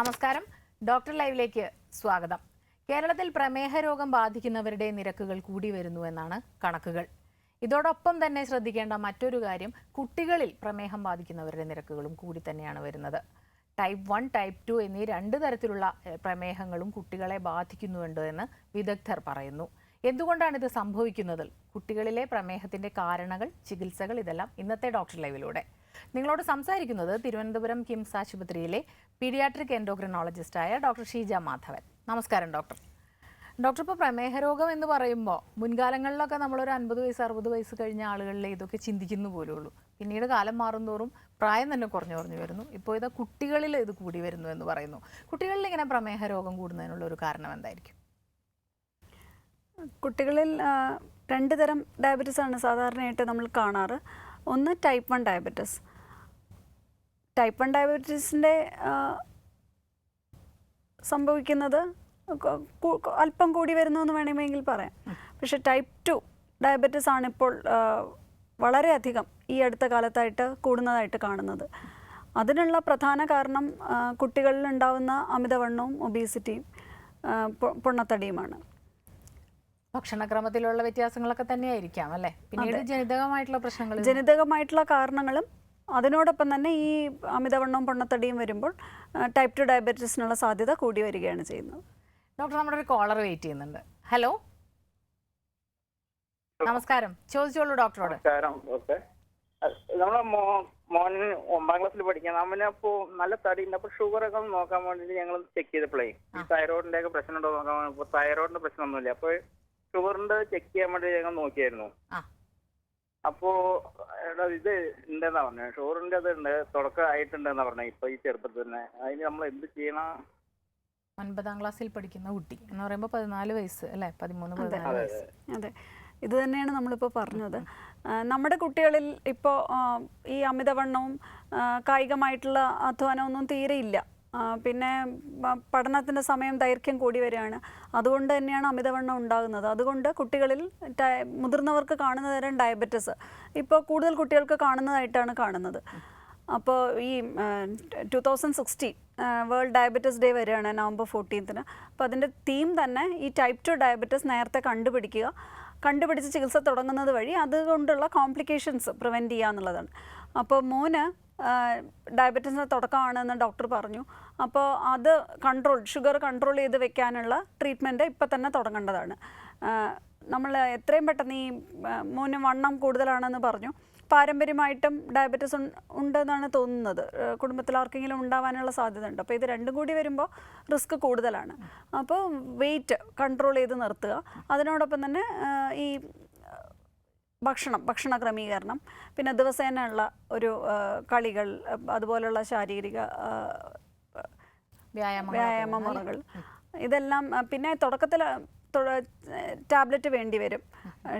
നമസ്കാരം. ഡോക്ടർ ലൈവിലേക്ക് സ്വാഗതം. കേരളത്തിൽ പ്രമേഹ രോഗം ബാധിക്കുന്നവരുടെ നിരക്കുകൾ കൂടി വരുന്നു എന്നാണ് കണക്കുകൾ. ഇതോടൊപ്പം തന്നെ ശ്രദ്ധിക്കേണ്ട മറ്റൊരു കാര്യം കുട്ടികളിൽ പ്രമേഹം ബാധിക്കുന്നവരുടെ നിരക്കുകളും കൂടി തന്നെയാണ് വരുന്നത്. ടൈപ്പ് വൺ ടൈപ്പ് ടു എന്നീ രണ്ട് തരത്തിലുള്ള പ്രമേഹങ്ങളും കുട്ടികളെ ബാധിക്കുന്നുണ്ട് എന്ന് വിദഗ്ധർ പറയുന്നു. എന്തുകൊണ്ടാണ് ഇത് സംഭവിക്കുന്നത്? കുട്ടികളിലെ പ്രമേഹത്തിന്റെ കാരണങ്ങൾ ചികിത്സകൾ ഇതെല്ലാം ഇന്നത്തെ ഡോക്ടർ ലൈവിലൂടെ. നിങ്ങളോട് സംസാരിക്കുന്നത് തിരുവനന്തപുരം കിംസ് ആശുപത്രിയിലെ പീഡിയാട്രിക് എൻഡോക്രിനോളജിസ്റ്റായ ഡോക്ടർ ഷീജ മാധവൻ. നമസ്കാരം ഡോക്ടർ. ഡോക്ടർ ഇപ്പോൾ പ്രമേഹ രോഗം എന്ന് പറയുമ്പോൾ മുൻകാലങ്ങളിലൊക്കെ നമ്മളൊരു അൻപത് വയസ്സ് അറുപത് വയസ്സ് കഴിഞ്ഞ ആളുകളിൽ ഇതൊക്കെ ചിന്തിക്കുന്നു പോലുള്ളൂ. പിന്നീട് കാലം മാറുന്തോറും പ്രായം തന്നെ കുറഞ്ഞു കുറഞ്ഞു വരുന്നു. ഇപ്പോൾ ഇത് കുട്ടികളിൽ ഇത് കൂടി വരുന്നു എന്ന് പറയുന്നു. കുട്ടികളിൽ ഇങ്ങനെ പ്രമേഹ രോഗം കൂടുന്നതിനുള്ള ഒരു കാരണം എന്തായിരിക്കും? കുട്ടികളിൽ രണ്ട് തരം ഡയബറ്റീസ് ആണ് സാധാരണയായിട്ട് നമ്മൾ കാണാറ്. ഒന്ന് type one diabetes. Type one ഡയബറ്റീസിന്റെ സംഭവിക്കുന്നത് അല്പം കൂടി വരുന്നു എന്ന് വേണമെങ്കിൽ പറയാം. പക്ഷെ ടൈപ്പ് ടു ഡയബറ്റീസ് ആണിപ്പോൾ വളരെയധികം ഈ അടുത്ത കാലത്തായിട്ട് കൂടുന്നതായിട്ട് കാണുന്നത്. അതിനുള്ള പ്രധാന കാരണം കുട്ടികളിൽ ഉണ്ടാവുന്ന അമിതവണ്ണവും ഒബീസിറ്റിയും പൊണ്ണത്തടിയുമാണ്. ഭക്ഷണക്രമത്തിലുള്ള വ്യത്യാസങ്ങളൊക്കെ തന്നെയായിരിക്കാം അല്ലേ? പിന്നീട് ജനിതകമായിട്ടുള്ള പ്രശ്നങ്ങൾ ജനിതകമായിട്ടുള്ള കാരണങ്ങളും അതിനോടൊപ്പം തന്നെ ഈ അമിതവണ്ണവും പൊണ്ണത്തടിയും വരുമ്പോൾ ടൈപ്പ് ടു ഡയബറ്റീസിനുള്ള സാധ്യത കൂടി വരികയാണ് ചെയ്യുന്നത്. ഡോക്ടർ നമ്മുടെ ഒരു കോളർ വെയിറ്റ് ചെയ്യുന്നുണ്ട്. ഹലോ നമസ്കാരം. ചോദിച്ചോളൂ ഡോക്ടറോട്. നമസ്കാരം ഓക്കെ. നമ്മളെ മോ മോൻ ഒമ്പാം ക്ലാസ്സിൽ പഠിക്കാൻ അവന് അപ്പോ നല്ല തടി ഉണ്ട്. അപ്പൊ ഷുഗർ ഒക്കെ ഒന്ന് നോക്കാൻ വേണ്ടി ഞങ്ങൾ ചെക്ക് ചെയ്തപ്പോഴേ ഈ തൈറോയിഡിന്റെ ഒക്കെ പ്രശ്നം ഉണ്ടോ നോക്കാൻ തൈറോയിഡിന്റെ പ്രശ്നമൊന്നുമില്ല. അപ്പൊ ഷുഗറിന്റെ ചെക്ക് ചെയ്യാൻ വേണ്ടി ഞങ്ങൾ നോക്കിയായിരുന്നു. അപ്പോ എടാ ഇത് ഉണ്ടെന്നാ പറഞ്ഞത് ഷോറിന്റെ അത് ഉണ്ട് തുടക്കം ആയിട്ടുണ്ടെന്നാ പറഞ്ഞത് ഇപ്പൊ ഈ ചെറുപ്പത്തിൽ തന്നെ. അതിന് നമ്മൾ എന്ത് ചെയ്യണം? ഒൻപതാം ക്ലാസ്സിൽ പഠിക്കുന്ന കുട്ടി എന്ന് പറയുമ്പോൾ പതിനാല് വയസ്സ് അല്ലേ? പതിമൂന്ന് പതിനാല് വയസ്സ്. അതെ. ഇത് തന്നെയാണ് നമ്മളിപ്പോൾ പറഞ്ഞത്. നമ്മുടെ കുട്ടികളിൽ ഇപ്പോൾ ഈ അമിതവണ്ണവും കായികമായിട്ടുള്ള അധ്വാനമൊന്നും തീരെ ഇല്ല. ആ, പിന്നെ പഠനത്തിന്റെ സമയം ദൈർഘ്യം കൂടി വരികയാണ്. അതുകൊണ്ട് തന്നെയാണ് അമിതവണ്ണം ഉണ്ടാകുന്നത്. അതുകൊണ്ട് കുട്ടികളിൽ മുതിർന്നവർക്ക് കാണുന്ന തരം ഡയബറ്റിസ് ഇപ്പോൾ കൂടുതൽ കുട്ടികൾക്ക് കാണുന്നതായിട്ടാണ് കാണുന്നത്. അപ്പോൾ ഈ two thousand sixteen world diabetes day വരികയാണ് നവംബർ ഫോർട്ടീൻത്തിന് അപ്പോൾ അതിന്റെ തീം തന്നെ ഈ ടൈപ്പ് ടു ഡയബറ്റിസ് നേരത്തെ കണ്ടുപിടിക്കുക. കണ്ടുപിടിച്ച് ചികിത്സ തുടങ്ങുന്നത് വഴി അതുകൊണ്ടുള്ള കോംപ്ലിക്കേഷൻസ് പ്രിവെന്റ് ചെയ്യുക എന്നുള്ളതാണ്. അപ്പോൾ മോന് ഡയബറ്റീസിന്റെ തുടക്കമാണെന്ന് ഡോക്ടർ പറഞ്ഞു. അപ്പോൾ അത് കൺട്രോൾ ഷുഗർ കൺട്രോൾ ചെയ്ത് വെക്കാനുള്ള ട്രീറ്റ്മെന്റ് ഇപ്പം തന്നെ തുടങ്ങേണ്ടതാണ്. നമ്മൾ എത്രയും പെട്ടെന്ന് ഈ മോന് വണ്ണം കൂടുതലാണെന്ന് പറഞ്ഞു. പാരമ്പര്യമായിട്ടും ഡയബറ്റീസ് ഉണ്ടെന്നാണ് തോന്നുന്നത്. കുടുംബത്തിൽ ആർക്കെങ്കിലും ഉണ്ടാവാനുള്ള സാധ്യത ഉണ്ട് അപ്പോൾ ഇത് രണ്ടും കൂടി വരുമ്പോൾ റിസ്ക് കൂടുതലാണ്. അപ്പോൾ വെയിറ്റ് കൺട്രോൾ ചെയ്ത് നിർത്തുക. അതിനോടൊപ്പം തന്നെ ഈ ഭക്ഷണം ഭക്ഷണ ക്രമീകരണം പിന്നെ ദിവസേനയുള്ള ഒരു കളികൾ അതുപോലെയുള്ള അതുപോലുള്ള ശാരീരിക വ്യായാമ മുറകൾ ഇതെല്ലാം പിന്നെ തുടക്കത്തിൽ ടാബ്ലറ്റ് വേണ്ടി വരും.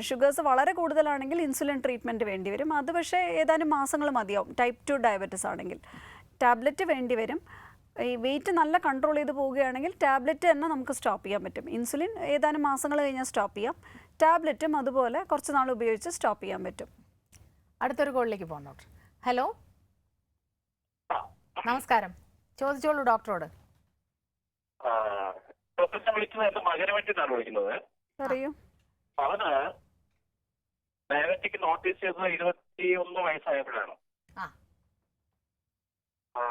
ഷുഗേഴ്സ് വളരെ കൂടുതലാണെങ്കിൽ ഇൻസുലിൻ ട്രീറ്റ്മെന്റ് വേണ്ടി വരും. അത് പക്ഷേ ഏതാനും മാസങ്ങൾ മതിയാവും. ടൈപ്പ് ടു ഡയബറ്റിസ് ആണെങ്കിൽ. ടാബ്ലറ്റ് വേണ്ടി വരും. ഈ വെയിറ്റ് നല്ല കൺട്രോൾ ചെയ്ത് പോവുകയാണെങ്കിൽ ടാബ്ലറ്റ് തന്നെ നമുക്ക് സ്റ്റോപ്പ് ചെയ്യാൻ പറ്റും. ഇൻസുലിൻ ഏതാനും മാസങ്ങൾ കഴിഞ്ഞാൽ സ്റ്റോപ്പ് ചെയ്യാം. ടാബ്ലറ്റും അതുപോലെ കുറച്ച് നാൾ ഉപയോഗിച്ച് സ്റ്റോപ്പ് ചെയ്യാൻ പറ്റും. അടുത്തൊരു കോളിലേക്ക് പോകാം ഡോക്ടർ. ഹലോ? നമസ്കാരം. ചോദിച്ചോളൂ ഡോക്ടറോട്. വിളിക്കുന്നത് എന്റെ മകനെ വേണ്ടിയിട്ടാണ് വിളിക്കുന്നത്. പറയൂ. അവന് ഡയബറ്റിക് നോട്ടീസ് ചെയ്തത് ഇരുപത്തി ഒന്ന് വയസ്സായപ്പോഴാണ്. ആ. ആ,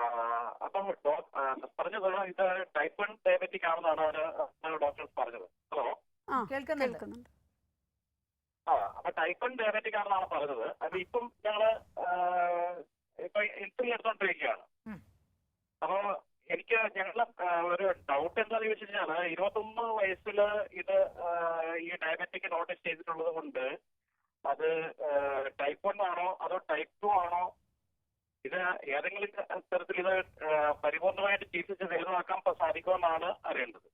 അപ്പം ഡോ- പറഞ്ഞത് ഇത് ടൈപ്പ് വൺ ഡയബറ്റിക് ആണെന്നാണ് അവന് ഡോക്ടേഴ്സ് പറഞ്ഞത്. ഹലോ? കേൾക്കുന്നുണ്ട്. അപ്പൊ ടൈപ്പ് വൺ ഡയബറ്റിക് ആണെന്നാണ് പറഞ്ഞത്. അത് ഇപ്പം ഞങ്ങൾ ഇപ്പൊ ഇൻസുലിൻ എടുത്തോണ്ടിരിക്കുകയാണ്. അപ്പൊ എനിക്ക് ഞങ്ങളുടെ ഒരു ഡൗട്ട് എന്താന്ന് ചോദിച്ചു കഴിഞ്ഞാൽ ഇരുപത്തൊന്ന് വയസ്സിൽ ഇത് ഈ ഡയബറ്റിക് നോട്ടീസ് ചെയ്തിട്ടുള്ളത് കൊണ്ട് അത് ടൈപ്പ് വൺ ആണോ അതോ ടൈപ്പ് ടു ആണോ? ഇത് ഏതെങ്കിലും തരത്തിൽ ഇത് പരിപൂർണമായിട്ട് ചികിത്സിച്ച് ഭേദമാക്കാൻ സാധിക്കുമെന്നാണ് അറിയേണ്ടത്.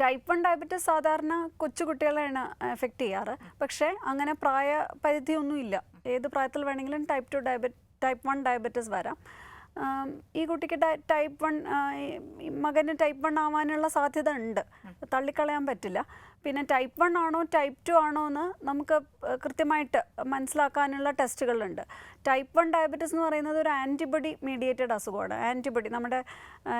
ടൈപ്പ് വൺ ഡയബറ്റിസ് സാധാരണ കൊച്ചുകുട്ടികളെയാണ് എഫക്റ്റ് ചെയ്യാറ്. പക്ഷേ അങ്ങനെ പ്രായ പരിധിയൊന്നുമില്ല ഏത് പ്രായത്തിൽ വേണമെങ്കിലും type two ഡയബറ്റ് type one diabetes വരാം. ഈ കുട്ടിക്ക് ടൈപ്പ് വൺ മകന് ടൈപ്പ് വൺ ആവാനുള്ള സാധ്യത ഉണ്ട്. തള്ളിക്കളയാൻ പറ്റില്ല. പിന്നെ ടൈപ്പ് വൺ ആണോ ടൈപ്പ് ടു ആണോ എന്ന് നമുക്ക് കൃത്യമായിട്ട് മനസ്സിലാക്കാനുള്ള ടെസ്റ്റുകളുണ്ട്. ടൈപ്പ് വൺ ഡയബറ്റിസ് എന്ന് പറയുന്നത് ഒരു ആന്റിബഡി മീഡിയേറ്റഡ് അസുഖമാണ്. ആന്റിബഡി നമ്മുടെ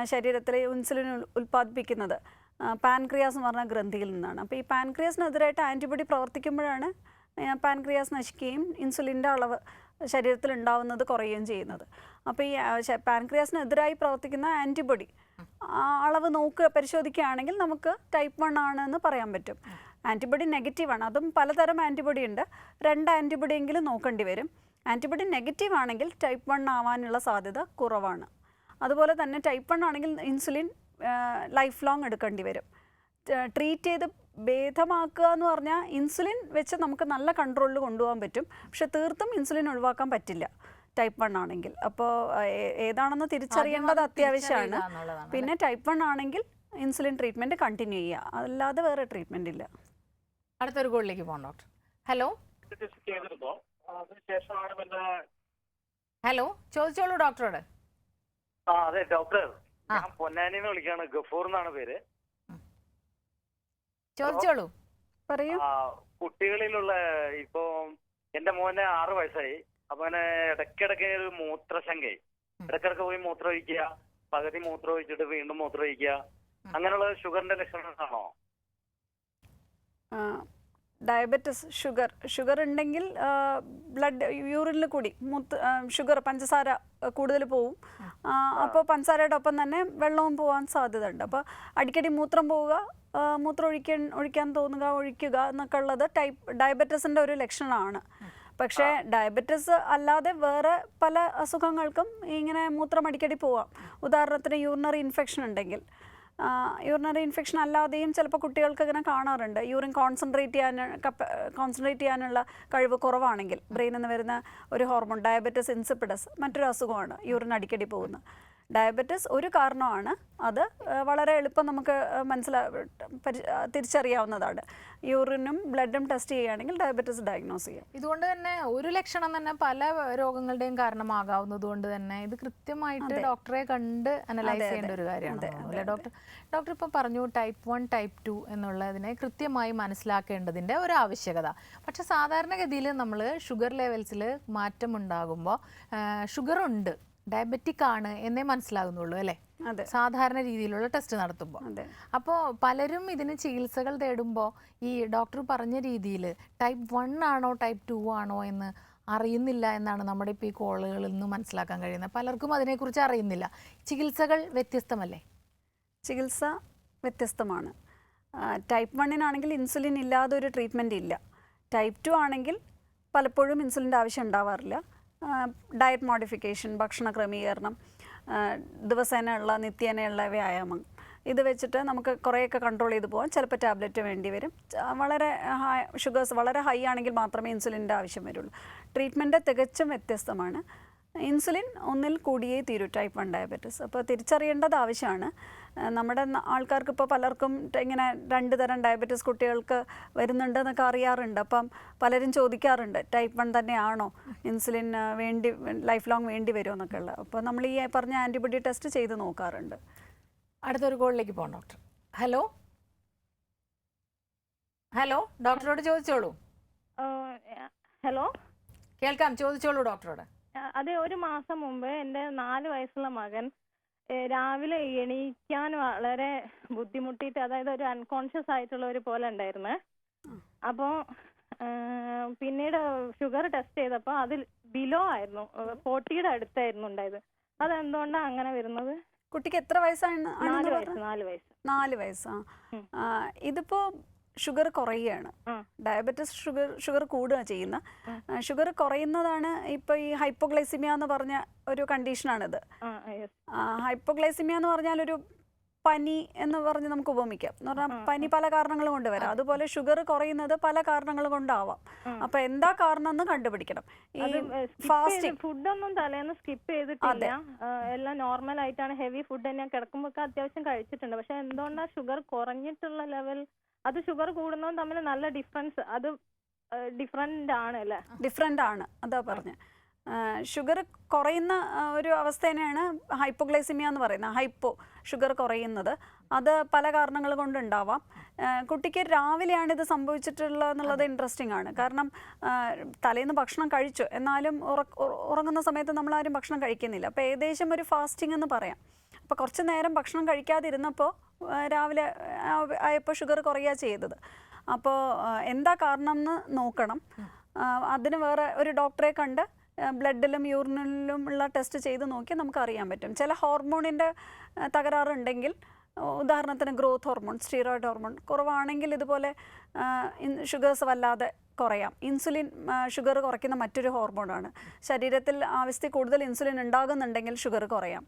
ശരീരത്തിലെ ഇൻസുലിൻ ഉൽ- ഉൽപ്പാദിപ്പിക്കുന്നത്. പാൻക്രിയാസ് എന്ന് പറഞ്ഞ ഗ്രന്ഥിയിൽ നിന്നാണ്. അപ്പോൾ ഈ പാൻക്രിയാസിനെതിരായിട്ട് ആന്റിബോഡി പ്രവർത്തിക്കുമ്പോഴാണ് പാൻക്രിയാസ് നശിക്കുകയും ഇൻസുലിന്റെ അളവ് ശരീരത്തിൽ ഉണ്ടാവുന്നത് കുറയുകയും ചെയ്യുന്നത്. അപ്പോൾ ഈ പാൻക്രിയാസിനെതിരായി പ്രവർത്തിക്കുന്ന ആന്റിബോഡി അളവ് നോക്കുക പരിശോധിക്കുകയാണെങ്കിൽ നമുക്ക് ടൈപ്പ് വൺ ആണെന്ന് പറയാൻ പറ്റും. ആന്റിബോഡി നെഗറ്റീവാണ് അതും പലതരം ആന്റിബോഡി ഉണ്ട്. രണ്ട് ആന്റിബോഡി എങ്കിലും നോക്കേണ്ടി വരും. ആന്റിബോഡി നെഗറ്റീവ് ആണെങ്കിൽ ടൈപ്പ് വൺ ആവാനുള്ള സാധ്യത കുറവാണ്. അതുപോലെ തന്നെ ടൈപ്പ് വൺ ആണെങ്കിൽ ഇൻസുലിൻ ലൈഫ് ലോങ് എടുക്കേണ്ടി വരും. ട്രീറ്റ് ചെയ്ത് ഭേദമാക്കുക എന്ന് പറഞ്ഞാൽ ഇൻസുലിൻ വെച്ച് നമുക്ക് നല്ല കൺട്രോളിൽ കൊണ്ടുപോകാൻ പറ്റും. പക്ഷെ തീർത്തും ഇൻസുലിൻ ഒഴിവാക്കാൻ പറ്റില്ല. ടൈപ്പ് വൺ ആണെങ്കിൽ. അപ്പോൾ ഏതാണെന്ന് തിരിച്ചറിയേണ്ടത് അത്യാവശ്യമാണ്. പിന്നെ ടൈപ്പ് വൺ ആണെങ്കിൽ ഇൻസുലിൻ ട്രീറ്റ്മെന്റ് കണ്ടിന്യൂ ചെയ്യുക. അല്ലാതെ വേറെ ട്രീറ്റ്മെന്റ് ഇല്ല. അടുത്തൊരു കോളിലേക്ക് പോകാം ഡോക്ടർ ഹലോ ഹലോ ചോദിച്ചോളൂ ഡോക്ടറോട് ആ അതെ ഡോക്ടർ. ഞാൻ പൊന്നാനിന്ന് വിളിക്കാണ്. ഗഫൂർ എന്നാണ് പേര്. ചോദിച്ചോളൂ. പറയൂ. ആ, കുട്ടികളിലുള്ള ഇപ്പൊ എന്റെ മോന് ആറ് വയസ്സായി. അപ്പൊ അവന് ഇടയ്ക്കിടയ്ക്ക് ഒരു മൂത്രശങ്കയായി ഇടക്കിടക്ക് ഇടയ്ക്കിടയ്ക്ക് പോയി മൂത്രം ഒഴിക്കുക. പകുതി മൂത്രം ഒഴിച്ചിട്ട് വീണ്ടും മൂത്രം ഒഴിക്കുക. അങ്ങനെയുള്ള ഷുഗറിന്റെ ലക്ഷണങ്ങളാണോ? Diabetes sugar. ഷുഗർ ഉണ്ടെങ്കിൽ ബ്ലഡ് യൂറിനിൽ കൂടി മൂത്ത് ഷുഗർ പഞ്ചസാര കൂടുതൽ പോവും. അപ്പോൾ പഞ്ചസാരയുടെ ഒപ്പം തന്നെ വെള്ളവും പോകാൻ സാധ്യത ഉണ്ട് അപ്പോൾ അടിക്കടി മൂത്രം പോവുക മൂത്രം ഒഴിക്കാൻ ഒഴിക്കാൻ തോന്നുക ഒഴിക്കുക എന്നൊക്കെ ഉള്ളത് ടൈപ്പ് ഡയബറ്റിസിന്റെ ഒരു ലക്ഷണമാണ്. പക്ഷേ ഡയബറ്റിസ് അല്ലാതെ വേറെ പല അസുഖങ്ങൾക്കും ഇങ്ങനെ മൂത്രം അടിക്കടി പോവാം. ഉദാഹരണത്തിന് യൂറിനറി ഇൻഫെക്ഷൻ ഉണ്ടെങ്കിൽ യൂറിനറി ഇൻഫെക്ഷൻ അല്ലാതെയും ചിലപ്പോൾ കുട്ടികൾക്ക് ഇങ്ങനെ കാണാറുണ്ട്. യൂറിൻ കോൺസെൻട്രേറ്റ് ചെയ്യാൻ കോൺസെൻട്രേറ്റ് ചെയ്യാനുള്ള കഴിവ് കുറവാണെങ്കിൽ ബ്രെയിനിൽ നിന്ന് വരുന്ന ഒരു ഹോർമോൺ ഡയബറ്റിസ് ഇൻസിപ്പിഡസ് മറ്റൊരു അസുഖമാണ് യൂറിൻ അടിക്കടി പോകുന്നത്. ഡയബറ്റിസ് ഒരു കാരണമാണ്. അത് വളരെ എളുപ്പം നമുക്ക് മനസ്സിലാ തിരിച്ചറിയാവുന്നതാണ്. യൂറിനും ബ്ലഡും ടെസ്റ്റ് ചെയ്യുകയാണെങ്കിൽ ഡയബറ്റിസ് ഡയഗ്നോസ് ചെയ്യാം. ഇതുകൊണ്ട് തന്നെ ഒരു ലക്ഷണം തന്നെ പല രോഗങ്ങളുടെയും കാരണമാകാവുന്നത് കൊണ്ട് തന്നെ ഇത് കൃത്യമായിട്ട് ഡോക്ടറെ കണ്ട് അനലൈസ് ചെയ്യേണ്ട ഒരു കാര്യമാണ്. ഡോക്ടർ ഡോക്ടർ ഇപ്പം പറഞ്ഞു ടൈപ്പ് വൺ ടൈപ്പ് ടു എന്നുള്ളതിനെ കൃത്യമായി മനസ്സിലാക്കേണ്ടതിന്റെ ഒരു ആവശ്യകത. പക്ഷെ സാധാരണഗതിയിൽ നമ്മൾ ഷുഗർ ലെവൽസിൽ മാറ്റമുണ്ടാകുമ്പോൾ ഷുഗർ ഉണ്ട് ഡയബറ്റിക് ആണ് എന്നേ മനസ്സിലാകുന്നുള്ളൂ അല്ലേ? സാധാരണ രീതിയിലുള്ള ടെസ്റ്റ് നടത്തുമ്പോൾ. അപ്പോൾ പലരും ഇതിന് ചികിത്സകൾ തേടുമ്പോൾ ഈ ഡോക്ടർ പറഞ്ഞ രീതിയിൽ ടൈപ്പ് വൺ ആണോ ടൈപ്പ് ടു ആണോ എന്ന് അറിയുന്നില്ല എന്നാണ് നമ്മുടെ ഇപ്പോൾ ഈ കോളുകളിൽ നിന്ന് മനസ്സിലാക്കാൻ കഴിയുന്നത്. പലർക്കും അതിനെക്കുറിച്ച് അറിയുന്നില്ല. ചികിത്സകൾ വ്യത്യസ്തമല്ലേ? ചികിത്സ വ്യത്യസ്തമാണ്. ടൈപ്പ് വണ്ണിനാണെങ്കിൽ ഇൻസുലിൻ ഇല്ലാതെ ഒരു ട്രീറ്റ്മെന്റ് ഇല്ല. ടൈപ്പ് ടു ആണെങ്കിൽ പലപ്പോഴും ഇൻസുലിന്റെ ആവശ്യം ഉണ്ടാവാറില്ല. ഡയറ്റ് മോഡിഫിക്കേഷൻ ഭക്ഷണ ക്രമീകരണം ദിവസേനയുള്ള നിത്യേനയുള്ള വ്യായാമം. ഇത് വെച്ചിട്ട് നമുക്ക് കുറേയൊക്കെ കൺട്രോൾ ചെയ്ത് പോകാം ചിലപ്പോൾ ടാബ്ലറ്റ് വേണ്ടി വരും. വളരെ ഹൈ ഷുഗേഴ്സ് വളരെ ഹൈ ആണെങ്കിൽ മാത്രമേ ഇൻസുലിന്റെ ആവശ്യം വരുള്ളൂ. ട്രീറ്റ്മെന്റ് തികച്ചും വ്യത്യസ്തമാണ്. ഇൻസുലിൻ ഒന്നിൽ കൂടിയേ തീരൂ ടൈപ്പ് വൺ ഡയബറ്റിസ് അപ്പോൾ തിരിച്ചറിയേണ്ടത് ആവശ്യമാണ്. നമ്മുടെ ആൾക്കാർക്ക് ഇപ്പോൾ പലർക്കും ഇങ്ങനെ രണ്ട് തരം ഡയബറ്റീസ് കുട്ടികൾക്ക് വരുന്നുണ്ടെന്നൊക്കെ അറിയാറുണ്ട്. അപ്പം പലരും ചോദിക്കാറുണ്ട് ടൈപ്പ് വൺ തന്നെയാണോ? ഇൻസുലിൻ വേണ്ടി ലൈഫ് ലോങ് വേണ്ടി വരുമോ എന്നൊക്കെ ഉള്ളത്. അപ്പോൾ നമ്മൾ ഈ പറഞ്ഞ ആന്റിബോഡി ടെസ്റ്റ് ചെയ്ത് നോക്കാറുണ്ട്. അടുത്തൊരു കോളിലേക്ക് പോകാം ഡോക്ടർ. ഹലോ? ഹലോ? ഡോക്ടറോട് ചോദിച്ചോളൂ. ഹലോ? കേൾക്കാം ചോദിച്ചോളൂ ഡോക്ടറോട്. അതെ ഒരു മാസം മുമ്പ് എന്റെ നാല് വയസ്സുള്ള മകൻ രാവിലെ എണീക്കാൻ വളരെ ബുദ്ധിമുട്ടിയിട്ട് അതായത് ഒരു അൺകോൺഷ്യസ് ആയിട്ടുള്ള ഒരു പോലെ ഉണ്ടായിരുന്നു. അപ്പോൾ പിന്നീട് ഷുഗർ ടെസ്റ്റ് ചെയ്തപ്പോ അതിൽ ബിലോ ആയിരുന്നു. ഫോർട്ടിയുടെ അടുത്തായിരുന്നു ഉണ്ടായത്. അതെന്തുകൊണ്ടാണ് അങ്ങനെ വരുന്നത്? കുട്ടിക്ക് എത്ര വയസ്സാണ്? നാല് വയസ്സ് നാല് വയസ്സ്. നാല് വയസ്സാ. ഇതിപ്പോ ഷുഗർ കുറയുകയാണ്. ഡയബറ്റിസ് ഷുഗർ ഷുഗർ കൂടുക ചെയ്യുന്ന. ഷുഗർ കുറയുന്നതാണ് ഇപ്പൊ ഈ ഹൈപ്പോഗ്ലൈസിമിയ എന്ന് പറഞ്ഞ ഒരു കണ്ടീഷനാണിത്. ഹൈപ്പോഗ്ലൈസിമിയ എന്ന് പറഞ്ഞാൽ ഒരു പനി എന്ന് പറഞ്ഞ് നമുക്ക് ഉപമിക്കാം. എന്ന് പറഞ്ഞാൽ പനി പല കാരണങ്ങൾ കൊണ്ട് വരാം. അതുപോലെ ഷുഗർ കുറയുന്നത് പല കാരണങ്ങൾ കൊണ്ടാവാം. അപ്പൊ എന്താ കാരണം എന്ന് കണ്ടുപിടിക്കണം. ഈ ഫാസ്റ്റിംഗ് ഫുഡൊന്നും തലേന്ന് സ്കിപ്പ് ചെയ്തിട്ടില്ല. എല്ലാം നോർമൽ ആയിട്ടാണ് ഹെവി ഫുഡ് ഞാൻ കിടക്കുമ്പോൾ അത്യാവശ്യം കഴിച്ചിട്ടുണ്ട്. പക്ഷെ എന്തുകൊണ്ടാണ് ഷുഗർ കുറഞ്ഞിട്ടുള്ള ലെവൽ അത് ഷുഗർ കൂടുന്നതും തമ്മിൽ നല്ല ഡിഫറൻസ് അത് ഡിഫറെന്റ് ആണ് അല്ലേ? ഡിഫറെന്റ് ആണ്. അതാ പറഞ്ഞത് ഷുഗർ കുറയുന്ന ഒരു അവസ്ഥ തന്നെയാണ് ഹൈപ്പോഗ്ലൈസിമിയ എന്ന് പറയുന്നത്. ഹൈപ്പോ ഷുഗർ കുറയുന്നത്. അത് പല കാരണങ്ങൾ കൊണ്ടുണ്ടാവാം. കുട്ടിക്ക് രാവിലെയാണ് ഇത് സംഭവിച്ചിട്ടുള്ളത് എന്നുള്ളത് ഇൻട്രസ്റ്റിംഗ് ആണ്. കാരണം തലേന്ന് ഭക്ഷണം കഴിച്ചു. എന്നാലും ഉറ- ഉറ- ഉറങ്ങുന്ന സമയത്ത് നമ്മളാരും ഭക്ഷണം കഴിക്കുന്നില്ല. അപ്പോൾ ഏകദേശം ഒരു ഫാസ്റ്റിംഗ് എന്ന് പറയാം. അപ്പോൾ കുറച്ച് നേരം ഭക്ഷണം കഴിക്കാതിരുന്നപ്പോൾ രാവിലെ ആയപ്പോൾ ഷുഗർ കുറയുക ചെയ്തത്. അപ്പോൾ എന്താ കാരണം എന്ന് നോക്കണം അതിന് വേറെ ഒരു ഡോക്ടറെ കണ്ട് ബ്ലഡിലും യൂറിനിലും ഉള്ള ടെസ്റ്റ് ചെയ്ത് നോക്കി നമുക്ക് അറിയാൻ പറ്റും. ചില ഹോർമോണിന്റെ തകരാറുണ്ടെങ്കിൽ ഉദാഹരണത്തിന് ഗ്രോത്ത് ഹോർമോൺ സ്റ്റീറോയിഡ് ഹോർമോൺ കുറവാണെങ്കിൽ ഇതുപോലെ ഷുഗേഴ്സ് വല്ലാതെ കുറയാം. ഇൻസുലിൻ ഷുഗർ കുറയ്ക്കുന്ന മറ്റൊരു ഹോർമോണാണ് ശരീരത്തിൽ ആവശ്യത്തിൽ കൂടുതൽ ഇൻസുലിൻ ഉണ്ടാകുന്നുണ്ടെങ്കിൽ ഷുഗർ കുറയാം.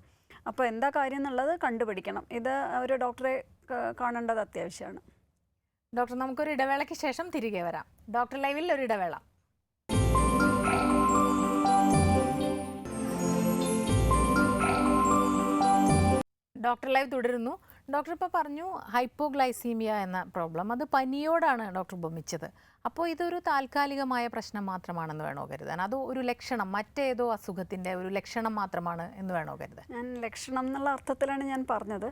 അപ്പോൾ എന്താ കാര്യം എന്നുള്ളത് കണ്ടുപിടിക്കണം. ഇത് ഒരു ഡോക്ടറെ കാണേണ്ടത് അത്യാവശ്യമാണ്. ഡോക്ടർ നമുക്കൊരു ഇടവേളയ്ക്ക് ശേഷം തിരികെ വരാം. ഡോക്ടർ ലൈവിൽ ഒരു ഇടവേള. ഡോക്ടർ ലൈവ് തുടരുന്നു. ഡോക്ടർ ഇപ്പോൾ പറഞ്ഞു ഹൈപ്പോഗ്ലൈസീമിയ എന്ന പ്രോബ്ലം അത് പനിയോടാണ് ഡോക്ടർ ഉപമിച്ചത്. അപ്പോൾ ഇതൊരു താൽക്കാലികമായ പ്രശ്നം മാത്രമാണെന്ന് വേണോ കരുതാൻ? അതോ ഒരു ലക്ഷണം മറ്റേതോ അസുഖത്തിന്റെ ഒരു ലക്ഷണം മാത്രമാണ് എന്ന് വേണോ കരുതാൻ? ഞാൻ ലക്ഷണം എന്നുള്ള അർത്ഥത്തിലാണ് ഞാൻ പറഞ്ഞത്.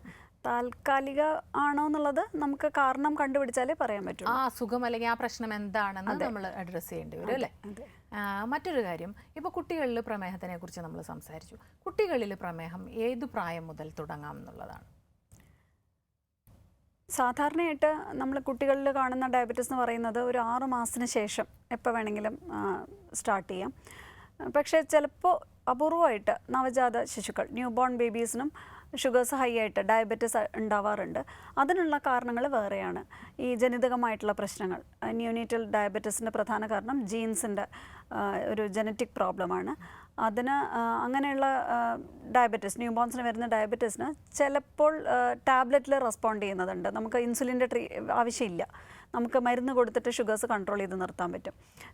താൽക്കാലിക ആണോ എന്നുള്ളത് നമുക്ക് കാരണം കണ്ടുപിടിച്ചാലേ പറയാൻ പറ്റും ആ അസുഖം അല്ലെങ്കിൽ ആ പ്രശ്നം എന്താണെന്ന് നമ്മൾ അഡ്രസ്സ് ചെയ്യേണ്ടി വരും അല്ലേ? മറ്റൊരു കാര്യം ഇപ്പോൾ കുട്ടികളിൽ പ്രമേഹത്തിനെ കുറിച്ച് നമ്മൾ സംസാരിച്ചു. കുട്ടികളിൽ പ്രമേഹം ഏത് പ്രായം മുതൽ തുടങ്ങാം എന്നുള്ളതാണ്. സാധാരണയായിട്ട് നമ്മൾ കുട്ടികളിൽ കാണുന്ന ഡയബറ്റീസ് എന്ന് പറയുന്നത് ഒരു ആറ് മാസത്തിന് ശേഷം എപ്പോൾ വേണമെങ്കിലും സ്റ്റാർട്ട് ചെയ്യാം. പക്ഷേ ചിലപ്പോൾ അപൂർവമായിട്ട് നവജാത ശിശുക്കൾ ന്യൂ ബോൺ ബേബീസിനും ഷുഗേഴ്സ് ഹൈ ആയിട്ട് ഡയബറ്റിസ് ഉണ്ടാവാറുണ്ട്. അതിനുള്ള കാരണങ്ങൾ വേറെയാണ്. ഈ ജനിതകമായിട്ടുള്ള പ്രശ്നങ്ങൾ ന്യൂനീറ്റൽ ഡയബറ്റീസിന്റെ പ്രധാന കാരണം ജീൻസിന്റെ ഒരു ജനറ്റിക് പ്രോബ്ലമാണ്. അതിന് അങ്ങനെയുള്ള ഡയബറ്റിസ് ന്യൂ ബോൺസിന് വരുന്ന ഡയബറ്റീസിന് ചിലപ്പോൾ ടാബ്ലറ്റിൽ റെസ്പോണ്ട് ചെയ്യുന്നതുണ്ട്. നമുക്ക് ഇൻസുലിന്റെ ട്രീ ആവശ്യമില്ല. നമുക്ക് മരുന്ന് കൊടുത്തിട്ട് ഷുഗേഴ്സ് കൺട്രോൾ ചെയ്ത് നിർത്താൻ പറ്റും.